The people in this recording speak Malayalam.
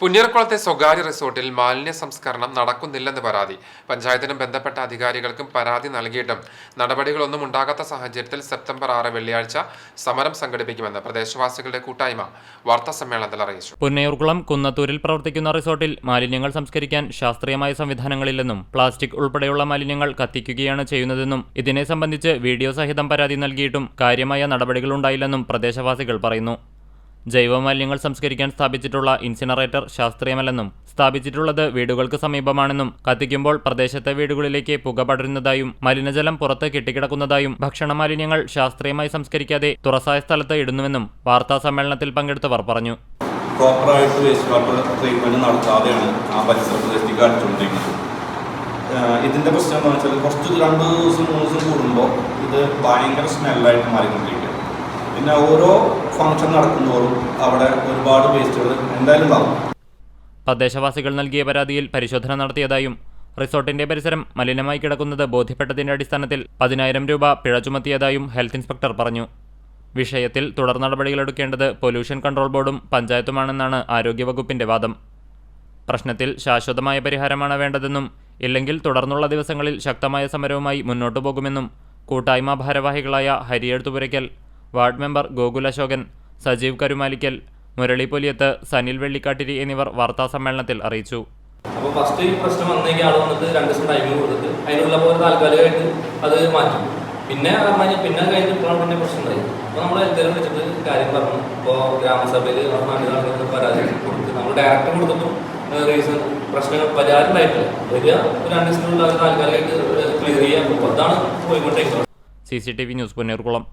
പുന്നീർക്കുളത്തെ സ്വകാര്യ റിസോർട്ടിൽ മാലിന്യ സംസ്കരണം നടക്കുന്നില്ലെന്ന് പരാതി. പഞ്ചായത്തിനും ബന്ധപ്പെട്ട അധികാരികൾക്കും പരാതി നൽകിയിട്ടും നടപടികളൊന്നും ഉണ്ടാകാത്ത സാഹചര്യത്തിൽ സെപ്റ്റംബർ ആറ് വെള്ളിയാഴ്ച സമരം സംഘടിപ്പിക്കുമെന്ന് പ്രദേശവാസികളുടെ കൂട്ടായ്മ വാർത്താ സമ്മേളനത്തിൽ അറിയിച്ചു. പുന്നയൂർകുളം കുന്നത്തൂരിൽ പ്രവർത്തിക്കുന്ന റിസോർട്ടിൽ മാലിന്യങ്ങൾ സംസ്കരിക്കാൻ ശാസ്ത്രീയമായ സംവിധാനങ്ങളില്ലെന്നും പ്ലാസ്റ്റിക് ഉൾപ്പെടെയുള്ള മാലിന്യങ്ങൾ കത്തിക്കുകയാണ് ചെയ്യുന്നതെന്നും ഇതിനെ സംബന്ധിച്ച് വീഡിയോ സഹിതം പരാതി നൽകിയിട്ടും കാര്യമായ നടപടികളുണ്ടായില്ലെന്നും പ്രദേശവാസികൾ പറയുന്നു. ജൈവമാലിന്യങ്ങൾ സംസ്കരിക്കാൻ സ്ഥാപിച്ചിട്ടുള്ള ഇൻസിനറേറ്റർ ശാസ്ത്രീയമല്ലെന്നും സ്ഥാപിച്ചിട്ടുള്ളത് വീടുകൾക്ക് സമീപമാണെന്നും കത്തിക്കുമ്പോൾ പ്രദേശത്തെ വീടുകളിലേക്ക് പുക പടരുന്നതായും മലിനജലം പുറത്ത് കെട്ടിക്കിടക്കുന്നതായും ഭക്ഷണ മാലിന്യങ്ങൾ ശാസ്ത്രീയമായി സംസ്കരിക്കാതെ തുറസായ സ്ഥലത്ത് ഇടുന്നുവെന്നും വാർത്താ സമ്മേളനത്തിൽ പങ്കെടുത്തവർ പറഞ്ഞു. പ്രോപ്പറായിട്ട് വേസ്റ്റ് ട്രീറ്റ്മെന്റ് നടത്താതെയാണ് ആ പരിസര പ്രദേശത്തേക്ക് ഇതിന്റെ പ്രശ്നം എന്താണെന്ന് വെച്ചാൽ കുറച്ച് രണ്ട് ദിവസം മൂന്ന് ദിവസം കൂടുമ്പോൾ ഇത് ഭയങ്കര സ്മെല്ലായിട്ട് മാറിക്കൊണ്ടിരിക്കുക പിന്നെ ഓരോ ഫംഗ്ഷൻ നടക്കുന്തോറും അവിടെ ഒരുപാട് വേസ്റ്റുകൾ എന്തായാലും ഉണ്ടാവും. തദ്ദേശവാസികൾ നൽകിയ പരാതിയിൽ പരിശോധന നടത്തിയതായും റിസോർട്ടിന്റെ പരിസരം മലിനമായി കിടക്കുന്നത് ബോധ്യപ്പെട്ടതിന്റെ അടിസ്ഥാനത്തിൽ പതിനായിരം രൂപ പിഴ ചുമത്തിയതായും ഹെൽത്ത് ഇൻസ്പെക്ടർ പറഞ്ഞു. വിഷയത്തിൽ തുടർ നടപടികളെടുക്കേണ്ടത് പൊല്യൂഷൻ കൺട്രോൾ ബോർഡും പഞ്ചായത്തുമാണെന്നാണ് ആരോഗ്യവകുപ്പിന്റെ വാദം. പ്രശ്നത്തിൽ ശാശ്വതമായ പരിഹാരമാണ് വേണ്ടതെന്നും ഇല്ലെങ്കിൽ തുടർന്നുള്ള ദിവസങ്ങളിൽ ശക്തമായ സമരവുമായി മുന്നോട്ടു പോകുമെന്നും കൂട്ടായ്മ ഭാരവാഹികളായ ഹരിയെഴുത്തുപുരയ്ക്കൽ വാർഡ് മെമ്പർ ഗോകുൽ അശോകൻ സജീവ് കരുമാലിക്കൽ മുരളി പൊലിയത്ത് സനിൽ വെള്ളിക്കാട്ടിരി എന്നിവർ വാർത്താ സമ്മേളനത്തിൽ അറിയിച്ചു. അപ്പോൾ ഫസ്റ്റ് ഈ പ്രശ്നം വന്നേക്ക് ആൾ വന്നിട്ട് രണ്ട് ദിവസം ടൈം കൊടുത്തിട്ട് അതിനുള്ള പോലെ താൽക്കാലികമായിട്ട് അത് മാറ്റും. പിന്നെ പറഞ്ഞു പിന്നെ കഴിഞ്ഞ് ഇപ്പോഴാണ് പിന്നെ പ്രശ്നം ഉണ്ടായി അപ്പോൾ നമ്മൾ എല്ലാവരും വെച്ചിട്ട് കാര്യം പറഞ്ഞു. ഇപ്പോൾ ഗ്രാമസഭയിൽ നടക്കുന്ന പരാതി കൊടുത്ത് നമ്മൾ ഡയറക്ടർ കൊടുത്തിട്ടും റീസൺ പ്രശ്നങ്ങൾ പരിഹാരം ഉണ്ടായിട്ടില്ല. വരിക ഒരു രണ്ട് ദിവസത്തിനുള്ള താൽക്കാലികമായിട്ട് ക്ലിയർ ചെയ്യാൻ അതാണ് പോയിക്കൊണ്ടിരിക്കുന്നത്. C C T V news Punnerkulam